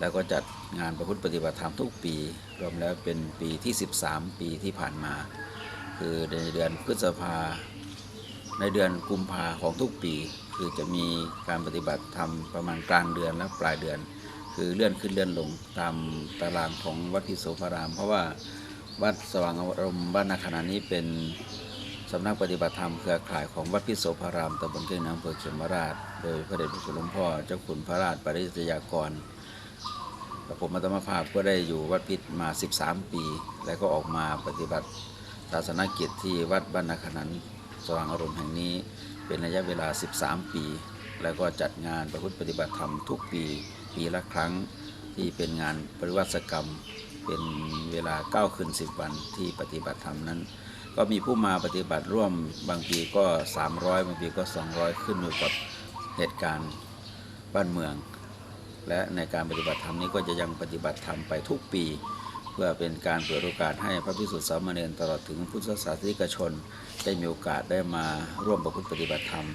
แล้วก็จัดงานประพฤติปฏิบัติธรรมทุกปี รวมแล้วเป็นปีที่ 13 ปีที่ผ่านมา คือในเดือนพฤษภา ในเดือนกุมภาของทุกปี คือจะมีการปฏิบัติธรรมประมาณกลางเดือนและปลายเดือน คือเลื่อนขึ้นเลื่อนลงตามตารางของวัดพิโสพาราม เพราะว่าวัดสว่างอารมณ์บ้านนาขณะนี้เป็นสำนักปฏิบัติธรรมเครือข่ายของวัดพิโสพารามตำบลเก้งน้ำอำเภอเขมราช โดยพระเดชพระคุณหลวงพ่อเจ้าขุนพระราชปริยยากร กับผมอัตมาภาพก็ได้อยู่วัดพิษมา 13 ปี แล้วก็ออกมาปฏิบัติศาสนกิจที่วัดบ้านนาขนันสว่างอารมณ์แห่งนี้เป็นระยะเวลา 13 ปี แล้วก็จัดงานประพฤติปฏิบัติธรรมทุกปีปีละครั้งที่เป็นงานปริวัติกรรม เป็นเวลา 9 คืน 10 วันที่ปฏิบัติธรรมนั้น ก็มีผู้มาปฏิบัติร่วมบางปีก็ 300 บางปีก็ 200 ขึ้นอยู่กับเหตุการณ์บ้านเมือง และในการปฏิบัติธรรมนี้ก็จะยังปฏิบัติธรรมไปทุกปี เพื่อเป็นการเปิดโอกาสให้พระพิสุทธิสามเณรตลอดถึงพุทธศาสนิกชน ได้มีโอกาสได้มาร่วมประพฤติปฏิบัติธรรม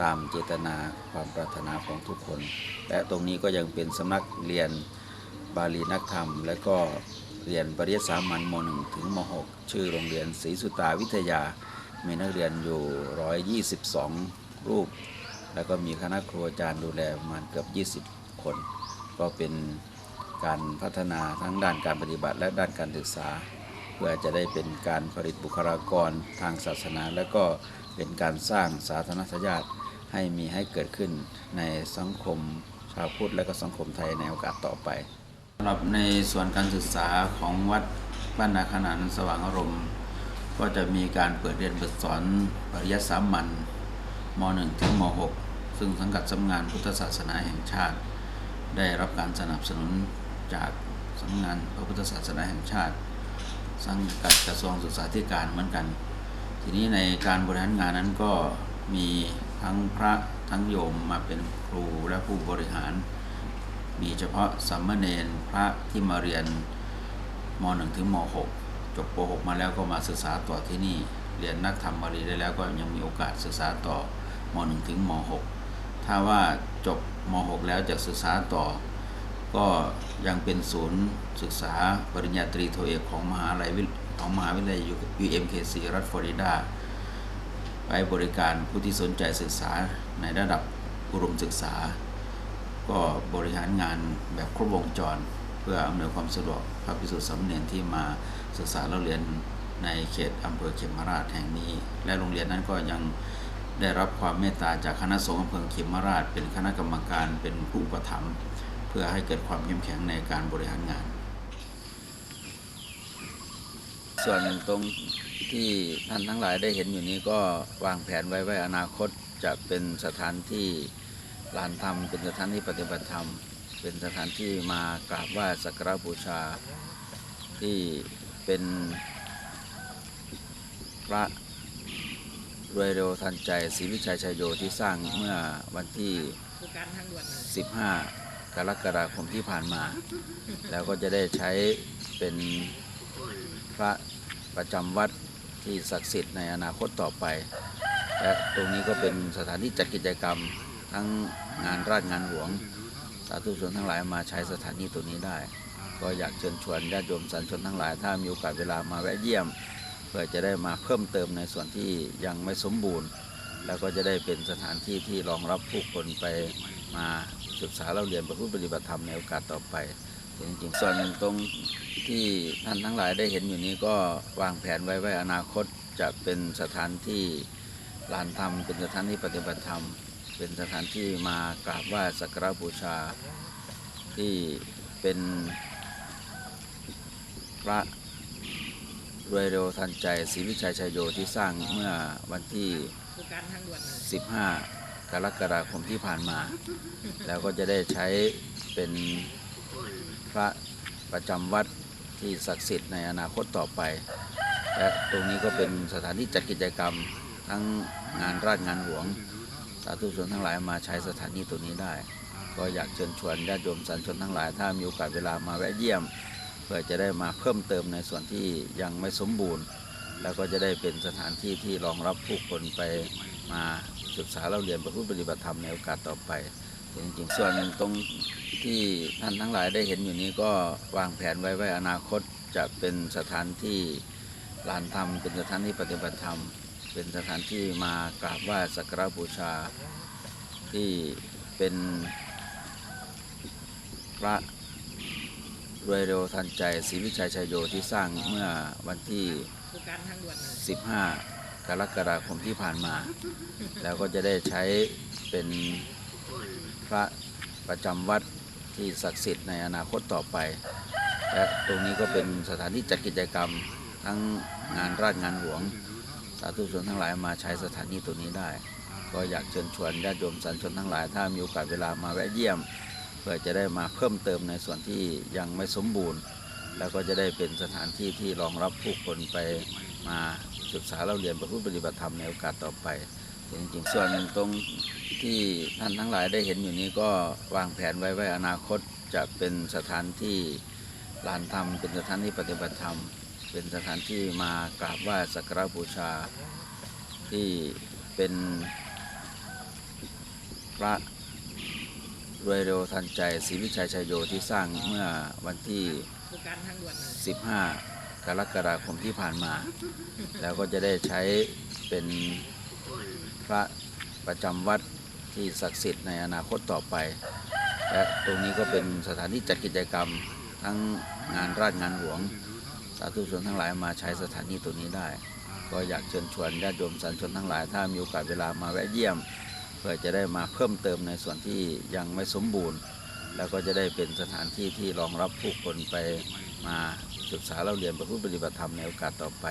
ตามเจตนาความปรารถนาของทุกคน และตรงนี้ก็ยังเป็นสำนักเรียนบาลีนักธรรม และก็เรียนปริยัติสามัญม .1 ถึงม .6 ชื่อโรงเรียนศรีสุตาวิทยา มีนักเรียนอยู่ 122 รูป แล้วก็มีคณะครูอาจารย์ดูแลประมาณเกือบ 20 คนก็เป็นการพัฒนาทั้งด้านการปฏิบัติและด้านการศึกษา เพื่อจะได้เป็นการผลิตบุคลากรทางศาสนา และก็เป็นการสร้างสาธารณสญาติให้มีให้เกิดขึ้นในสังคมชาวพุทธและก็สังคมไทยในโอกาสต่อไปสำหรับในส่วนการศึกษาของวัดบ้านนาขนานสว่างอารมณ์ ก็จะมีการเปิดเรียนเปิดสอนปริยัติสามัญม .1 ถึงม .6 ซึ่งสังกัดสำนักงานพุทธศาสนาแห่งชาติ ได้รับการสนับสนุนจากสำนักงานพระพุทธศาสนาแห่งชาติ สังกัดกระทรวงศึกษาธิการเหมือนกัน ทีนี้ในการบริหารงานนั้นก็มีทั้งพระทั้งโยมมาเป็นครูและผู้บริหาร มีเฉพาะสัมมเนรพระที่มาเรียนม .1 ถึงม .6 จบป .6 มาแล้วก็มาศึกษาต่อที่นี่ เรียนนักธรรมบาลีได้แล้วก็ยังมีโอกาสศึกษาต่อม .1 ถึงม .6 ถ้าว่า จบม .6 แล้วจะศึกษาต่อ ก็ยังเป็นศูนย์ศึกษาปริญญาตรีโทเอกของมหาลัยวิของมหาวิทยาลัย UMKC รัฐฟลอริดาไว้บริการผู้ที่สนใจศึกษาในระดับอุดมศึกษา ก็บริหารงานแบบครบวงจร เพื่ออำนวยความสะดวกพระภิกษุสามเณรที่มาศึกษาเราเรียนในเขตอำเภอเขมราชแห่งนี้ และโรงเรียนนั้นก็ยัง ได้รับความเมตตาจากคณะสงฆ์อำเภอเขมราช เป็นคณะกรรมการเป็นผู้อุปถัมเพื่อให้เกิดความเข้มแข็งในการบริหารงาน ส่วนตรงที่ท่านทั้งหลายได้เห็นอยู่นี้ก็วางแผนไว้ไว้อนาคตจะเป็นสถานที่ลานธรรม เป็นสถานที่ปฏิบัติธรรม เป็นสถานที่มากราบไหว้สักการบูชาที่เป็นพระ รวยเร็วทันใจศรีวิชัยชัยโยที่สร้างเมื่อวันที่ 15 กรกฎาคมที่ผ่านมา แล้วก็จะได้ใช้เป็นพระประจำวัดที่ศักดิ์สิทธิ์ในอนาคตต่อไป และตรงนี้ก็เป็นสถานที่จัดกิจกรรมทั้งงานราชงานหลวง สาธุชนทั้งหลายมาใช้สถานที่ตรงนี้ได้ ก็อยากเชิญชวนญาติโยมสาธุชนทั้งหลาย ถ้ามีโอกาสเวลามาแวะเยี่ยม พื่อจะได้มาเพิ่มเติมในส่วนที่ยังไม่สมบูรณ์ แล้วก็จะได้เป็นสถานที่ที่รองรับผู้คนไปมาศึกษาเราเรียนประพฤติปฏิบัติธรรมในโอกาสต่อไปจริงๆส่วนตรงที่ท่านทั้งหลายได้เห็นอยู่นี้ก็วางแผนไว้ไว้อนาคตจะเป็นสถานที่ลานธรรม เป็นสถานที่ปฏิบัติธรรม เป็นสถานที่มากราบไหว้สักการะบูชาที่เป็นพระ รวยเร็วทันใจศรีวิชัยชัยโยที่สร้างเมื่อวันที่ 15 กรกฎาคมที่ผ่านมา แล้วก็จะได้ใช้เป็นพระประจำวัดที่ศักดิ์สิทธิ์ในอนาคตต่อไป และตรงนี้ก็เป็นสถานที่จัดกิจกรรมทั้งงานราชงานหลวง สาธุชนทั้งหลายมาใช้สถานที่ตรงนี้ได้ ก็อยากเชิญชวนญาติโยมสาธุชนทั้งหลาย ถ้ามีโอกาสเวลามาแวะเยี่ยม พื่อจะได้มาเพิ่มเติมในส่วนที่ยังไม่สมบูรณ์ แล้วก็จะได้เป็นสถานที่ที่รองรับผู้คนไปมาศึกษาเราเรียนประพฤติปฏิบัติธรรมในโอกาสต่อไปจริงๆส่วนตรงที่ท่านทั้งหลายได้เห็นอยู่นี้ก็วางแผนไว้ไว้อนาคตจะเป็นสถานที่ลานธรรม เป็นสถานที่ปฏิบัติธรรม เป็นสถานที่มากราบไหว้สักการะบูชาที่เป็นพระ รวยเร็วทันใจศรีวิชัยชัยโยที่สร้างเมื่อวันที่ 15 กรกฎาคมที่ผ่านมา แล้วก็จะได้ใช้เป็นพระประจำวัดที่ศักดิ์สิทธิ์ในอนาคตต่อไป และตรงนี้ก็เป็นสถานที่จัดกิจกรรมทั้งงานราชงานหลวง สาธุชนทั้งหลายมาใช้สถานที่ตรงนี้ได้ ก็อยากเชิญชวนญาติโยมสาธุชนทั้งหลาย ถ้ามีโอกาสเวลามาแวะเยี่ยม เพื่อจะได้มาเพิ่มเติมในส่วนที่ยังไม่สมบูรณ์ แล้วก็จะได้เป็นสถานที่ที่รองรับผู้คนไปมาศึกษาเราเรียนประพฤติปฏิบัติธรรมในโอกาสต่อไปจริงๆส่วนตรงที่ท่านทั้งหลายได้เห็นอยู่นี้ก็วางแผนไว้ไว้อนาคตจะเป็นสถานที่ลานธรรม เป็นสถานที่ปฏิบัติธรรม เป็นสถานที่มากราบไหว้สักการะบูชาที่เป็นพระ รวยเร็วทันใจศรีวิชัยชัยโยที่สร้างเมื่อวันที่ 15 กรกฎาคมที่ผ่านมา แล้วก็จะได้ใช้เป็นพระประจำวัดที่ศักดิ์สิทธิ์ในอนาคตต่อไป และตรงนี้ก็เป็นสถานที่จัดกิจกรรมทั้งงานราชงานหลวง สาธุชนทั้งหลายมาใช้สถานที่ตรงนี้ได้ ก็อยากเชิญชวนญาติโยมสาธุชนทั้งหลาย ถ้ามีโอกาสเวลามาแวะเยี่ยม พื่อจะได้มาเพิ่มเติมในส่วนที่ยังไม่สมบูรณ์ แล้วก็จะได้เป็นสถานที่ที่รองรับผู้คนไปมาศึกษาเราเรียนประพฤติปฏิบัติธรรมในโอกาสต่อไป